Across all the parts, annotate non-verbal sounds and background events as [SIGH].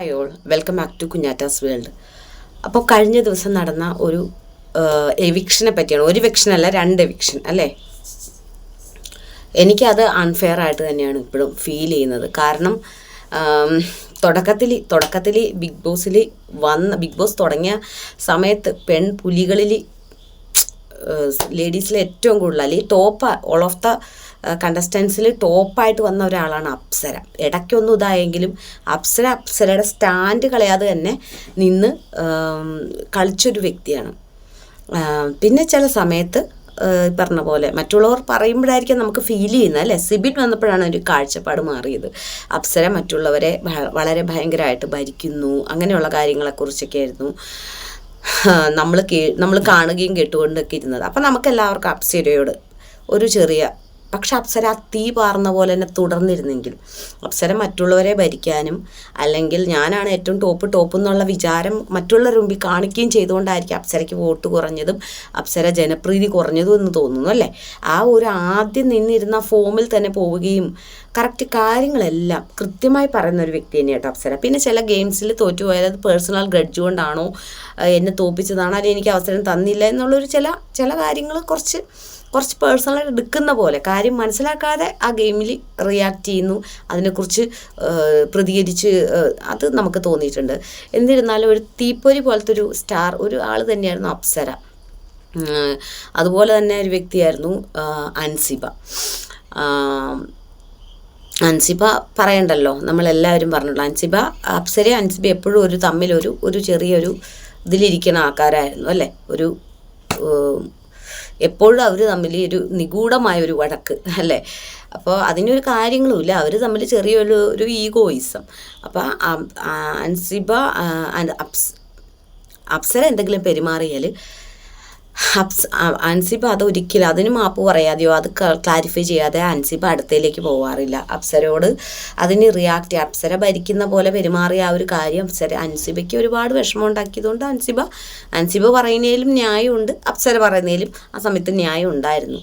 Hi all welcome back to കുഞ്ഞാറ്റാസ് world അപ്പോൾ കഴിഞ്ഞ ദിവസം നടന്ന ഒരു എവിക്ഷനെ പറ്റിയാണ്. ഒരു എവിക്ഷൻ അല്ല രണ്ട് എവിക്ഷൻ അല്ലേ? എനിക്കത് അൺഫെയർ ആയിട്ട് തന്നെയാണ് ഇപ്പോഴും ഫീൽ ചെയ്യുന്നത്. കാരണം തുടക്കത്തിൽ തുടക്കത്തിൽ ബിഗ് ബോസിൽ വന്ന ബിഗ് ബോസ് തുടങ്ങിയ സമയത്ത് പെൺപുലികളിൽ ലേഡീസിൽ ഏറ്റവും കൂടുതൽ അല്ലെങ്കിൽ ടോപ്പ് ഓൾ ഓഫ് ദ കണ്ടസ്റ്റൻസിൽ ടോപ്പായിട്ട് വന്ന ഒരാളാണ് അപ്സര. ഇടയ്ക്കൊന്നും ഇതായെങ്കിലും അപ്സര അപ്സരയുടെ സ്റ്റാൻഡ് കളയാതെ തന്നെ നിന്ന് കളിച്ചൊരു വ്യക്തിയാണ്. പിന്നെ ചില സമയത്ത് പറഞ്ഞ പോലെ മറ്റുള്ളവർ പറയുമ്പോഴായിരിക്കും നമുക്ക് ഫീൽ ചെയ്യുന്നത് അല്ലേ? സിബിൻ വന്നപ്പോഴാണ് ഒരു കാഴ്ചപ്പാട് മാറിയത്. അപ്സര മറ്റുള്ളവരെ വളരെ ഭയങ്കരമായിട്ട് ഭരിക്കുന്നു അങ്ങനെയുള്ള കാര്യങ്ങളെക്കുറിച്ചൊക്കെ ആയിരുന്നു [LAUGHS] നമ്മൾ കേ നമ്മൾ കാണുകയും കേട്ടുകൊണ്ടൊക്കെ ഇരുന്നത്. അപ്പം നമുക്ക് എല്ലാവർക്കും അപ്സരയോട് ഒരു ചെറിയ പക്ഷെ അപ്സര തീ പാർന്ന പോലെ തന്നെ തുടർന്നിരുന്നെങ്കിൽ അപ്സര മറ്റുള്ളവരെ ഭരിക്കാനും അല്ലെങ്കിൽ ഞാനാണ് ഏറ്റവും ടോപ്പ് ടോപ്പ് എന്നുള്ള വിചാരം മറ്റുള്ളവർ മുമ്പിൽ കാണിക്കുകയും ചെയ്തുകൊണ്ടായിരിക്കും അപ്സരയ്ക്ക് വോട്ട് കുറഞ്ഞതും അപ്സര ജനപ്രീതി കുറഞ്ഞതും എന്ന് തോന്നുന്നു അല്ലേ? ആ ഒരു ആദ്യം നിന്നിരുന്ന ഫോമിൽ തന്നെ പോവുകയും കറക്റ്റ് കാര്യങ്ങളെല്ലാം കൃത്യമായി പറയുന്ന ഒരു വ്യക്തി തന്നെയാണ് അപ്സര. പിന്നെ ചില ഗെയിംസിൽ തോറ്റുപോയത് അത് പേഴ്സണൽ ഗ്രഡ്ജ് കൊണ്ടാണോ എന്നെ തോപ്പിച്ചതാണോ അല്ലെങ്കിൽ എനിക്ക് അവസരം തന്നില്ല എന്നുള്ളൊരു ചില ചില കാര്യങ്ങൾ കുറച്ച് കുറച്ച് പേഴ്സണൽ എടുക്കുന്ന പോലെ. കാര്യം മനസ്സിലാക്കാതെ ആ ഗെയിമിൽ റിയാക്ട് ചെയ്യുന്നു അതിനെക്കുറിച്ച് പ്രതികരിച്ച് അത് നമുക്ക് തോന്നിയിട്ടുണ്ട്. എന്നിരുന്നാലും ഒരു തീപ്പൊരി പോലത്തെ ഒരു സ്റ്റാർ ഒരു ആൾ തന്നെയായിരുന്നു അപ്സര. അതുപോലെ തന്നെ ഒരു വ്യക്തിയായിരുന്നു അൻസിബ. അൻസിബ പറയണ്ടല്ലോ. നമ്മളെല്ലാവരും പറഞ്ഞല്ലോ അൻസിബ അപ്സരയും അൻസിബ എപ്പോഴും ഒരു തമ്മിലൊരു ഒരു ചെറിയൊരു ഇതിലിരിക്കുന്ന ആൾക്കാരായിരുന്നു അല്ലേ? ഒരു എപ്പോഴും അവർ തമ്മിൽ ഒരു നിഗൂഢമായ ഒരു വഴക്ക് അല്ലേ? അപ്പോൾ അതിനൊരു കാര്യങ്ങളുമില്ല. അവർ തമ്മിൽ ചെറിയൊരു ഒരു ഈഗോയിസം. അപ്പോൾ അൻസിബ അപ്സ അപ്സര എന്തെങ്കിലും പെരുമാറിയാൽ അൻസിബ അത് ഒരിക്കലും അതിന് മാപ്പ് പറയാതെയോ അത് ക്ലാരിഫൈ ചെയ്യാതെ അൻസിബ അടുത്തേക്ക് പോവാറില്ല. അപ്സരയോട് അതിന് റിയാക്ട് അപ്സര ഭരിക്കുന്ന പോലെ പെരുമാറിയ ആ ഒരു കാര്യം അപ്സര അൻസിബയ്ക്ക് ഒരുപാട് വിഷമം ഉണ്ടാക്കിയതുകൊണ്ട് അൻസിബ അൻസിബ പറയുന്നതിലും ന്യായമുണ്ട്. അപ്സര പറയുന്നതിലും ആ സമയത്ത് ന്യായം ഉണ്ടായിരുന്നു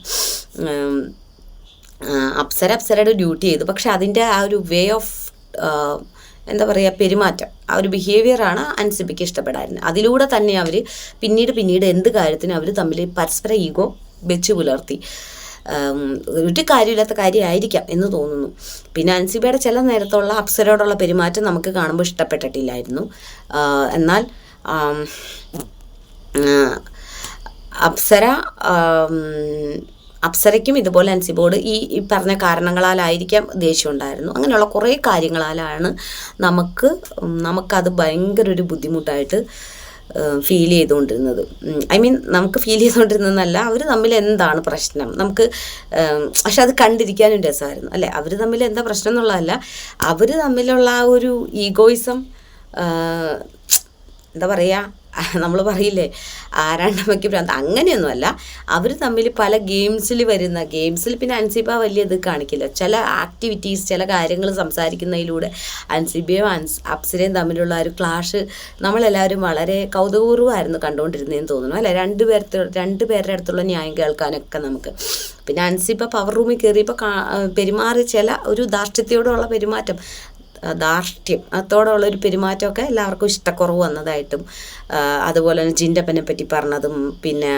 അപ്സര അപ്സരയുടെ ഡ്യൂട്ടി ചെയ്തു. പക്ഷെ അതിന്റെ ആ ഒരു വേ ഓഫ് എന്താ പറയുക പെരുമാറ്റം. ആ ഒരു ബിഹേവിയറാണ് അൻസിബിക്ക് ഇഷ്ടപ്പെടാറുണ്ട് അതിലൂടെ തന്നെ അവർ പിന്നീട് പിന്നീട് എന്ത് കാര്യത്തിനും അവർ തമ്മിൽ പരസ്പര ഈഗോ വെച്ച് പുലർത്തി. ഒരു കാര്യമില്ലാത്ത കാര്യമായിരിക്കാം എന്ന് തോന്നുന്നു. പിന്നെ അൻസിബയുടെ ചില നേരത്തുള്ള അപ്സരയോടുള്ള പെരുമാറ്റം നമുക്ക് കാണുമ്പോൾ ഇഷ്ടപ്പെട്ടിട്ടില്ലായിരുന്നു. എന്നാൽ അപ്സര അപ്സരയ്ക്കും ഇതുപോലെ അൻസിബോട് ബോർഡ് ഈ പറഞ്ഞ കാരണങ്ങളാലായിരിക്കാം ദേഷ്യം ഉണ്ടായിരുന്നു അങ്ങനെയുള്ള കുറേ കാര്യങ്ങളാലാണ് നമുക്ക് നമുക്കത് ഭയങ്കര ഒരു ബുദ്ധിമുട്ടായിട്ട് ഫീൽ ചെയ്തുകൊണ്ടിരുന്നത്. ഐ മീൻ നമുക്ക് ഫീൽ ചെയ്തുകൊണ്ടിരുന്നതല്ല അവർ തമ്മിൽ എന്താണ് പ്രശ്നം? നമുക്ക് പക്ഷെ അത് കണ്ടിരിക്കാനും രസമായിരുന്നു. അല്ലേ? അവർ തമ്മിൽ എന്താ പ്രശ്നം എന്നുള്ളതല്ല അവർ തമ്മിലുള്ള ആ ഒരു ഈഗോയിസം എന്താ പറയുക നമ്മൾ പറയില്ലേ ആരാണ്ടമ്മയ്ക്ക് ഭ്രാന്ത്. അങ്ങനെയൊന്നുമല്ല. അവർ തമ്മിൽ പല ഗെയിംസിൽ വരുന്ന ഗെയിംസിൽ പിന്നെ അൻസിബ വലിയ ഇത് കാണിക്കില്ല. ചില ആക്ടിവിറ്റീസ് ചില കാര്യങ്ങൾ സംസാരിക്കുന്നതിലൂടെ അൻസിബയും അൻസ് അപ്സരയും തമ്മിലുള്ള ഒരു ക്ലാഷ് നമ്മളെല്ലാവരും വളരെ കൗതുകപൂർവമായിരുന്നു കണ്ടുകൊണ്ടിരുന്നതെന്ന് തോന്നുന്നു. അല്ലേ? രണ്ട് പേരത്തെ രണ്ട് പേരുടെ അടുത്തുള്ള ന്യായം കേൾക്കാനൊക്കെ നമുക്ക്. പിന്നെ അൻസിബ പവർ റൂമിൽ കയറിയപ്പോൾ കാ പെരുമാറിയ ചില ഒരു ധാർഷ്ട്യത്തോടുള്ള പെരുമാറ്റം. ധാർഷ്ട്യം. അതോടുള്ള ഒരു പെരുമാറ്റമൊക്കെ എല്ലാവർക്കും ഇഷ്ടക്കുറവ് വന്നതായിട്ടും അതുപോലെ തന്നെ ജിന്റപ്പനെ പറ്റി പറഞ്ഞതും പിന്നെ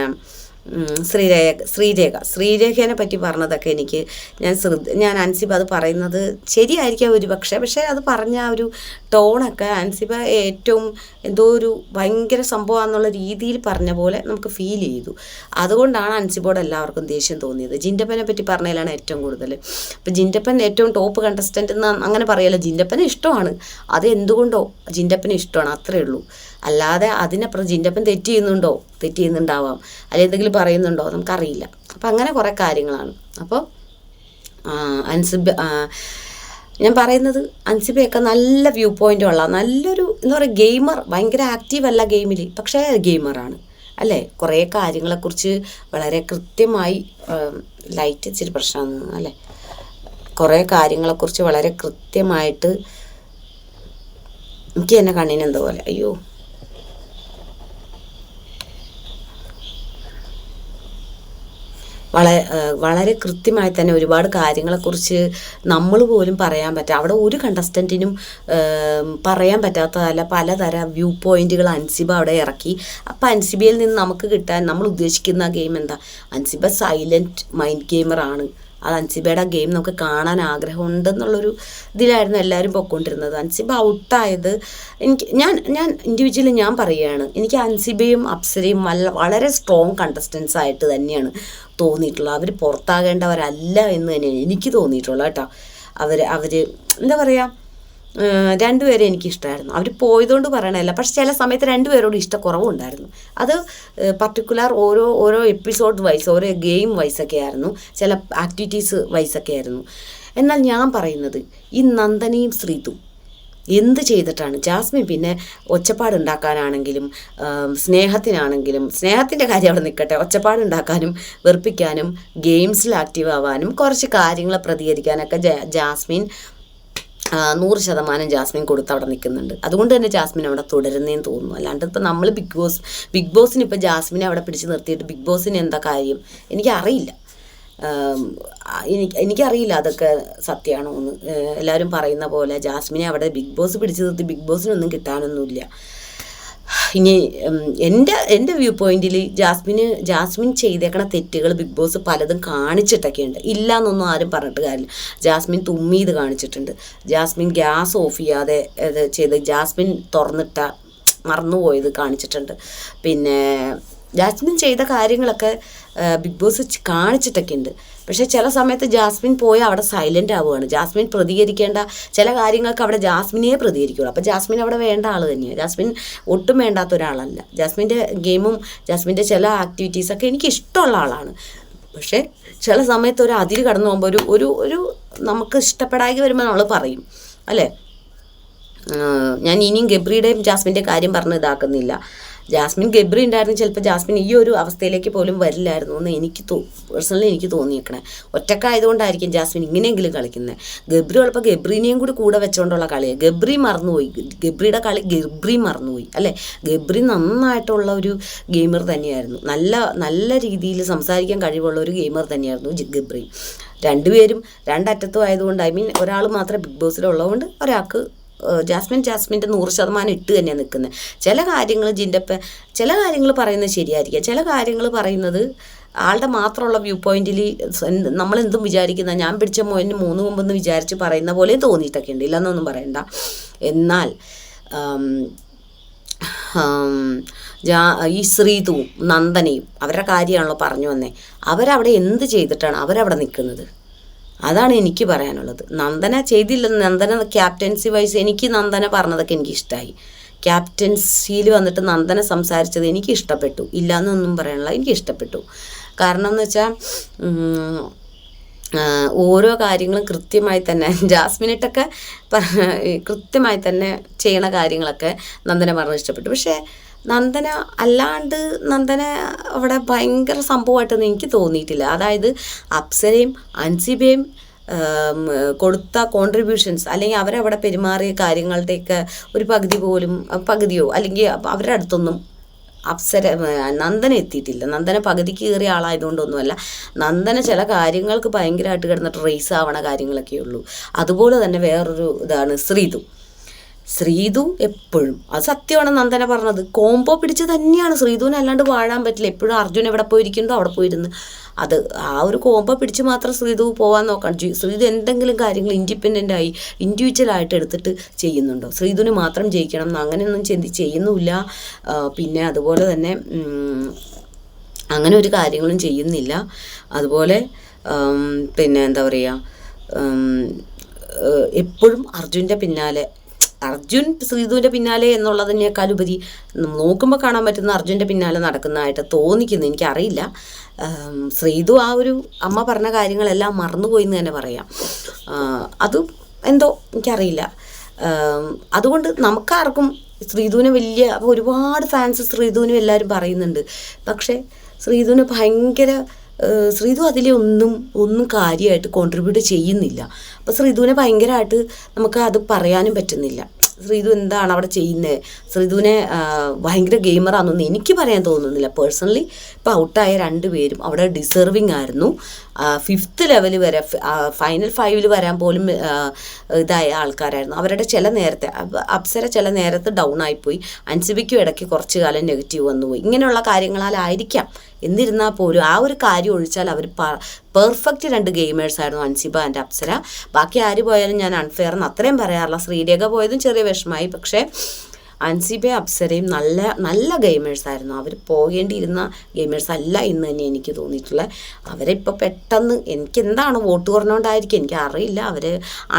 ശ്രീരേഖ ശ്രീരേഖ. ശ്രീരേഖേനെ പറ്റി പറഞ്ഞതൊക്കെ എനിക്ക് ഞാൻ ശ്രദ്ധ ഞാൻ അൻസിബ അത് പറയുന്നത് ശരിയായിരിക്കാം ഒരു പക്ഷേ പക്ഷേ അത് പറഞ്ഞ ആ ഒരു ടോണൊക്കെ അൻസിബ ഏറ്റവും എന്തോ ഒരു ഭയങ്കര സംഭവമാണെന്നുള്ള രീതിയിൽ പറഞ്ഞ പോലെ നമുക്ക് ഫീൽ ചെയ്തു. അതുകൊണ്ടാണ് അൻസിബോട് എല്ലാവർക്കും ദേഷ്യം തോന്നിയത്. ജിന്റപ്പനെ പറ്റി പറഞ്ഞതിലാണ് ഏറ്റവും കൂടുതൽ. അപ്പം ജിന്റപ്പൻ ഏറ്റവും ടോപ്പ് കണ്ടസ്റ്റന്റ് എന്ന് അങ്ങനെ പറയല്ലോ. ജിന്റപ്പനെ ഇഷ്ടമാണ്. അത് എന്തുകൊണ്ടോ ജിന്റപ്പനെ ഇഷ്ടമാണ്. അത്രേ ഉള്ളൂ. അല്ലാതെ അതിനപ്പുറം ജിന്റെപ്പം തെറ്റ് ചെയ്യുന്നുണ്ടോ? തെറ്റ് ചെയ്യുന്നുണ്ടാവാം. അല്ലെങ്കിൽ എന്തെങ്കിലും പറയുന്നുണ്ടോ? നമുക്കറിയില്ല. അപ്പം അങ്ങനെ കുറേ കാര്യങ്ങളാണ്. അപ്പോൾ അൻസിബ് ഞാൻ പറയുന്നത് അൻസിബയൊക്കെ നല്ല വ്യൂ പോയിന്റ് ഉള്ള നല്ലൊരു എന്താ പറയുക ഗെയിമർ ഭയങ്കര ആക്റ്റീവ് അല്ല ഗെയിമിൽ പക്ഷേ ഗെയിമറാണ് അല്ലേ? കുറേ കാര്യങ്ങളെക്കുറിച്ച് വളരെ കൃത്യമായി ലൈറ്റ് ഇച്ചിരി പ്രശ്നമാണ് അല്ലേ? കുറേ കാര്യങ്ങളെക്കുറിച്ച് വളരെ കൃത്യമായിട്ട് എനിക്ക് എന്റെ കണ്ണിന് എന്തോ പോലെ അയ്യോ. വളരെ വളരെ കൃത്യമായി തന്നെ ഒരുപാട് കാര്യങ്ങളെക്കുറിച്ച് നമ്മൾ പോലും പറയാൻ പറ്റുക അവിടെ ഒരു കണ്ടസ്റ്റന്റിനും പറയാൻ പറ്റാത്തതല്ല പലതരം വ്യൂ പോയിന്റുകൾ അൻസിബ അവിടെ ഇറക്കി. അപ്പം അൻസിബയിൽ നിന്ന് നമുക്ക് കിട്ടാൻ നമ്മൾ ഉദ്ദേശിക്കുന്ന ഗെയിം എന്താ? അൻസിബ സൈലന്റ് മൈൻഡ് ഗെയിമറാണ് അത് അൻസിബയുടെ ഗെയിം നമുക്ക് കാണാൻ ആഗ്രഹമുണ്ടെന്നുള്ളൊരു ഇതിലായിരുന്നു എല്ലാവരും പൊയ്ക്കൊണ്ടിരുന്നത് അൻസിബ ഔട്ടായത് എനിക്ക് ഞാൻ ഞാൻ ഇൻഡിവിജ്വലി ഞാൻ പറയുകയാണ് എനിക്ക് അൻസിബയും അപ്സരയും വല്ല വളരെ സ്ട്രോങ് കണ്ടസ്റ്റൻസ് ആയിട്ട് തന്നെയാണ് തോന്നിയിട്ടുള്ളത്. അവർ പുറത്താകേണ്ടവരല്ല എന്ന് തന്നെയാണ് എനിക്ക് തോന്നിയിട്ടുള്ളത് കേട്ടോ. അവർ അവർ എന്താ പറയുക രണ്ടുപേരെ എനിക്കിഷ്ടമായിരുന്നു അവർ പോയതുകൊണ്ട് പറയണമല്ല പക്ഷെ ചില സമയത്ത് രണ്ടുപേരോട് ഇഷ്ടക്കുറവുണ്ടായിരുന്നു. അത് പർട്ടിക്കുലർ ഓരോ ഓരോ എപ്പിസോഡ് വൈസ് ഓരോ ഗെയിം വൈസൊക്കെ ആയിരുന്നു. ചില ആക്ടിവിറ്റീസ് വൈസൊക്കെ ആയിരുന്നു. എന്നാൽ ഞാൻ പറയുന്നത് ഈ നന്ദനയും ശ്രീതും എന്ത് ചെയ്തിട്ടാണ്? ജാസ്മിൻ പിന്നെ ഒച്ചപ്പാടുണ്ടാക്കാനാണെങ്കിലും സ്നേഹത്തിനാണെങ്കിലും സ്നേഹത്തിന്റെ കാര്യം അവിടെ നിൽക്കട്ടെ. ഒച്ചപ്പാടുണ്ടാക്കാനും വെറുപ്പിക്കാനും ഗെയിംസിൽ ആക്റ്റീവ് ആവാനും കുറച്ച് കാര്യങ്ങൾ പ്രതികരിക്കാനൊക്കെ ജാസ്മിൻ നൂറ് ശതമാനം ജാസ്മിൻ കൊടുത്ത് അവിടെ നിൽക്കുന്നുണ്ട്. അതുകൊണ്ട് തന്നെ ജാസ്മിൻ അവിടെ തുടരുന്നേന്ന് തോന്നുന്നു. അല്ലാണ്ട് ഇപ്പം നമ്മൾ ബിഗ് ബോസ് ബിഗ് ബോസിന് ഇപ്പം ജാസ്മിനെ അവിടെ പിടിച്ച് നിർത്തിയിട്ട് ബിഗ് ബോസിന് എന്താ കാര്യം? എനിക്കറിയില്ല. എനിക്ക് എനിക്കറിയില്ല അതൊക്കെ സത്യമാണോ എന്ന് എല്ലാവരും പറയുന്ന പോലെ ജാസ്മിനെ അവിടെ ബിഗ് ബോസ് പിടിച്ച് നിർത്തി ബിഗ് ബോസിനൊന്നും കിട്ടാനൊന്നുമില്ല. ഇനി എന്റെ എന്റെ വ്യൂ പോയിന്റിൽ ജാസ്മിന് ജാസ്മിൻ ചെയ്തേക്കണ തെറ്റുകൾ ബിഗ് ബോസ് പലതും കാണിച്ചിട്ടൊക്കെ ഉണ്ട് ഇല്ല എന്നൊന്നും ആരും പറഞ്ഞിട്ട് കാര്യമില്ല. ജാസ്മിൻ തുമ്മിയത് കാണിച്ചിട്ടുണ്ട്. ജാസ്മിൻ ഗ്യാസ് ഓഫ് ചെയ്യാതെ ചെയ്ത് ജാസ്മിൻ തുറന്നിട്ട മറന്നുപോയത് കാണിച്ചിട്ടുണ്ട്. പിന്നെ ജാസ്മിൻ ചെയ്ത കാര്യങ്ങളൊക്കെ ബിഗ് ബോസ് കാണിച്ചിട്ടൊക്കെ ഉണ്ട് പക്ഷേ ചില സമയത്ത് ജാസ്മിൻ പോയി അവിടെ സൈലന്റ് ആവുകയാണ്. ജാസ്മിൻ പ്രതികരിക്കേണ്ട ചില കാര്യങ്ങൾക്ക് അവിടെ ജാസ്മിനെ പ്രതികരിക്കുള്ളൂ. അപ്പോൾ ജാസ്മിൻ അവിടെ വേണ്ട ആൾ തന്നെയാണ്. ജാസ്മിൻ ഒട്ടും വേണ്ടാത്ത ഒരാളല്ല. ജാസ്മിന്റെ ഗെയിമും ജാസ്മിന്റെ ചില ആക്ടിവിറ്റീസൊക്കെ എനിക്ക് ഇഷ്ടമുള്ള ആളാണ്. പക്ഷേ ചില സമയത്ത് ഒരു അതിര് കടന്നു പോകുമ്പോൾ ഒരു ഒരു ഒരു നമുക്ക് ഇഷ്ടപ്പെടാതെ വരുമ്പോൾ നമ്മൾ പറയും. അല്ലേ? ഞാൻ ഇനിയും ഗബ്രിയുടെയും ജാസ്മിന്റെ കാര്യം പറഞ്ഞ് ഇതാക്കുന്നില്ല. ജാസ്മിൻ ഗബ്രി ഉണ്ടായിരുന്നു. ചിലപ്പോൾ ജാസ്മിൻ ഈ ഒരു അവസ്ഥയിലേക്ക് പോലും വരില്ലായിരുന്നു എന്ന് എനിക്ക് തോ പേഴ്സണലി എനിക്ക് തോന്നിയേക്കണേ. ഒറ്റക്കായതുകൊണ്ടായിരിക്കും ജാസ്മിൻ ഇങ്ങനെയെങ്കിലും കളിക്കുന്നത് ഗബ്രി ഉള്ളപ്പോൾ ഗബ്രീനെയും കൂടി കൂടെ വെച്ചുകൊണ്ടുള്ള കളിയാണ് ഗബ്രി മറന്നുപോയി. ഗബ്രിയുടെ കളി ഗബ്രി മറന്നുപോയി അല്ലേ? ഗബ്രി നന്നായിട്ടുള്ള ഒരു ഗെയിമർ തന്നെയായിരുന്നു. നല്ല നല്ല രീതിയിൽ സംസാരിക്കാൻ കഴിവുള്ള ഒരു ഗെയിമർ തന്നെയായിരുന്നു ഗബ്രി. രണ്ടുപേരും രണ്ടറ്റത്തും ആയതുകൊണ്ട് ഐ മീൻ ഒരാൾ മാത്രമേ ബിഗ് ബോസിലുള്ളതുകൊണ്ട് ഒരാൾക്ക് ജാസ്മിൻ ജാസ്മിന്റെ നൂറ് ശതമാനം ഇട്ട് തന്നെയാണ് നിൽക്കുന്നത് ചില കാര്യങ്ങൾ ജിന്റെപ്പ ചില കാര്യങ്ങൾ പറയുന്നത് ശരിയായിരിക്കുക ചില കാര്യങ്ങൾ പറയുന്നത് ആളുടെ മാത്രമുള്ള വ്യൂ പോയിന്റിൽ നമ്മളെന്തും വിചാരിക്കുന്ന ഞാൻ പിടിച്ച മോനെ മൂന്ന് മുമ്പെന്ന് വിചാരിച്ച് പറയുന്ന പോലെ തോന്നിയിട്ടൊക്കെ ഉണ്ട്. ഇല്ലെന്നൊന്നും പറയണ്ട. എന്നാൽ ജാ ഈ ശ്രീതുവും നന്ദനയും അവരുടെ കാര്യമാണല്ലോ പറഞ്ഞു വന്നേ. അവരവിടെ എന്ത് ചെയ്തിട്ടാണ് അവരവിടെ നിൽക്കുന്നത്? അതാണ് എനിക്ക് പറയാനുള്ളത്. നന്ദന ചെയ്തില്ല നന്ദന ക്യാപ്റ്റൻസി വൈസ് എനിക്ക് നന്ദന പറഞ്ഞതൊക്കെ എനിക്ക് ഇഷ്ടമായി ക്യാപ്റ്റൻസിയിൽ വന്നിട്ട് നന്ദന സംസാരിച്ചത് എനിക്ക് ഇഷ്ടപ്പെട്ടു. ഇല്ല എന്നൊന്നും പറയാനുള്ള എനിക്ക് ഇഷ്ടപ്പെട്ടു. കാരണം എന്ന് വെച്ചാൽ ഓരോ കാര്യങ്ങളും കൃത്യമായി തന്നെ [LAUGHS] ജാസ്മിനിട്ടൊക്കെ കൃത്യമായി തന്നെ ചെയ്യണ കാര്യങ്ങളൊക്കെ നന്ദന പറഞ്ഞ് ഇഷ്ടപ്പെട്ടു. പക്ഷേ നന്ദന അല്ലാണ്ട് നന്ദന അവിടെ ഭയങ്കര സംഭവമായിട്ടൊന്നും എനിക്ക് തോന്നിയിട്ടില്ല. അതായത് അപ്സരയും അൻസിബയും കൊടുത്ത കോൺട്രിബ്യൂഷൻസ് അല്ലെങ്കിൽ അവരവിടെ പെരുമാറിയ കാര്യങ്ങളുടെയൊക്കെ ഒരു പകുതി പോലും പകുതിയോ അല്ലെങ്കിൽ അവരുടെ അടുത്തൊന്നും അപ്സര നന്ദന എത്തിയിട്ടില്ല. നന്ദന പകുതിക്ക് കയറിയ ആളായതുകൊണ്ടൊന്നുമല്ല. നന്ദന ചില കാര്യങ്ങൾക്ക് ഭയങ്കരമായിട്ട് കിടന്നിട്ട് റേസ് ആവണ കാര്യങ്ങളൊക്കെ ഉള്ളൂ അതുപോലെ തന്നെ വേറൊരു ഇതാണ് ശ്രീതു. ശ്രീതു എപ്പോഴും. അത് സത്യമാണ് നന്ദന പറഞ്ഞത്. കോംബോ പിടിച്ച് തന്നെയാണ് ശ്രീതുവിനെ അല്ലാണ്ട് വാഴാൻ പറ്റില്ല. എപ്പോഴും അർജുൻ എവിടെ പോയിരിക്കുന്നു അവിടെ പോയിരുന്നു. അത് ആ ഒരു കോംബോ പിടിച്ച് മാത്രം ശ്രീതു പോകാൻ നോക്കണം. ശ്രീതു എന്തെങ്കിലും കാര്യങ്ങൾ ഇൻഡിപെൻഡന്റ് ആയി ഇൻഡിവിജ്വലായിട്ട് എടുത്തിട്ട് ചെയ്യുന്നുണ്ടോ? ശ്രീതുവിന് മാത്രം ജയിക്കണം എന്ന് അങ്ങനെയൊന്നും ചിന്തി ചെയ്യുന്നുമില്ല. പിന്നെ അതുപോലെ തന്നെ അങ്ങനെ ഒരു കാര്യങ്ങളും ചെയ്യുന്നില്ല. അതുപോലെ പിന്നെ എന്താ പറയുക എപ്പോഴും അർജുന്റെ പിന്നാലെ അർജുൻ ശ്രീധുവിന്റെ പിന്നാലെ എന്നുള്ളതിനേക്കാൾ ഉപരി നോക്കുമ്പോൾ കാണാൻ പറ്റുന്ന അർജുന്റെ പിന്നാലെ നടക്കുന്നതായിട്ട് തോന്നിക്കുന്നു. എനിക്കറിയില്ല. ശ്രീധു ആ ഒരു അമ്മ പറഞ്ഞ കാര്യങ്ങളെല്ലാം മറന്നുപോയി എന്ന് തന്നെ പറയാം. അത് എന്തോ എനിക്കറിയില്ല. അതുകൊണ്ട് നമുക്കാർക്കും ശ്രീധുവിനെ വലിയ ഒരുപാട് ഫാൻസ് ശ്രീധുവിനും എല്ലാവരും പറയുന്നുണ്ട്. പക്ഷേ ശ്രീധുവിന് ഭയങ്കര ശ്രീധു അതിലെ ഒന്നും ഒന്നും കാര്യമായിട്ട് കോൺട്രിബ്യൂട്ട് ചെയ്യുന്നില്ല. അപ്പോൾ ശ്രീധുവിനെ ഭയങ്കരമായിട്ട് നമുക്ക് അത് പറയാനും പറ്റുന്നില്ല. ശ്രീതു എന്താണ് അവിടെ ചെയ്യുന്നത് ശ്രീതുവിനെ ഭയങ്കര ഗെയിമറാണെന്നൊന്നും എനിക്ക് പറയാൻ തോന്നുന്നില്ല. പേഴ്സണലി ഇപ്പോൾ ഔട്ടായ രണ്ടുപേരും അവിടെ ഡിസേർവിങ് ആയിരുന്നു. ഫിഫ്ത്ത് ലെവൽ വരെ ഫൈനൽ ഫൈവിൽ വരാൻ പോലും ഇതായ ആൾക്കാരായിരുന്നു. അവരുടെ ചില നേരത്തെ അപ്സര ചില നേരത്ത് ഡൗൺ ആയിപ്പോയി. അൻസിബിക്കും ഇടയ്ക്ക് കുറച്ച് കാലം നെഗറ്റീവ് വന്നുപോയി. ഇങ്ങനെയുള്ള കാര്യങ്ങളാലായിരിക്കാം. എന്നിരുന്നാൽ പോലും ആ ഒരു കാര്യം ഒഴിച്ചാൽ അവർ പെർഫെക്റ്റ് രണ്ട് ഗെയിമേഴ്സ് ആയിരുന്നു അൻസിബ ആൻഡ് അപ്സര. ബാക്കി ആര് പോയാലും ഞാൻ അൺഫെയർ എന്ന് അത്രയും പറയാറില്ല. ശ്രീരേഖ പോയതും ചെറിയ വിഷമമായി പക്ഷേ അൻസിബയും അപ്സരയും നല്ല നല്ല ഗെയിമേഴ്സ് ആയിരുന്നു. അവർ പോകേണ്ടിയിരുന്ന ഗെയിമേഴ്സ് അല്ല എന്ന് തന്നെ എനിക്ക് തോന്നിയിട്ടുള്ളത്. അവരെ ഇപ്പോൾ പെട്ടെന്ന് എനിക്ക് എന്താണ് വോട്ട് കുറഞ്ഞുകൊണ്ടായിരിക്കും എനിക്ക് അറിയില്ല. അവർ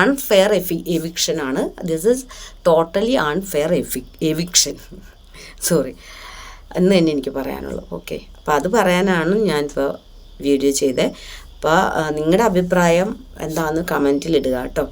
unfair Effie എവിക്ഷനാണ് this is totally unfair Effie eviction sorry എന്ന് തന്നെ എനിക്ക് പറയാനുള്ളൂ. ഓക്കെ അപ്പോൾ അത് പറയാനാണ് ഞാനിപ്പോൾ വീഡിയോ ചെയ്തത് അപ്പോൾ നിങ്ങളുടെ അഭിപ്രായം എന്താണെന്ന് കമന്റിൽ ഇടുക കേട്ടോ.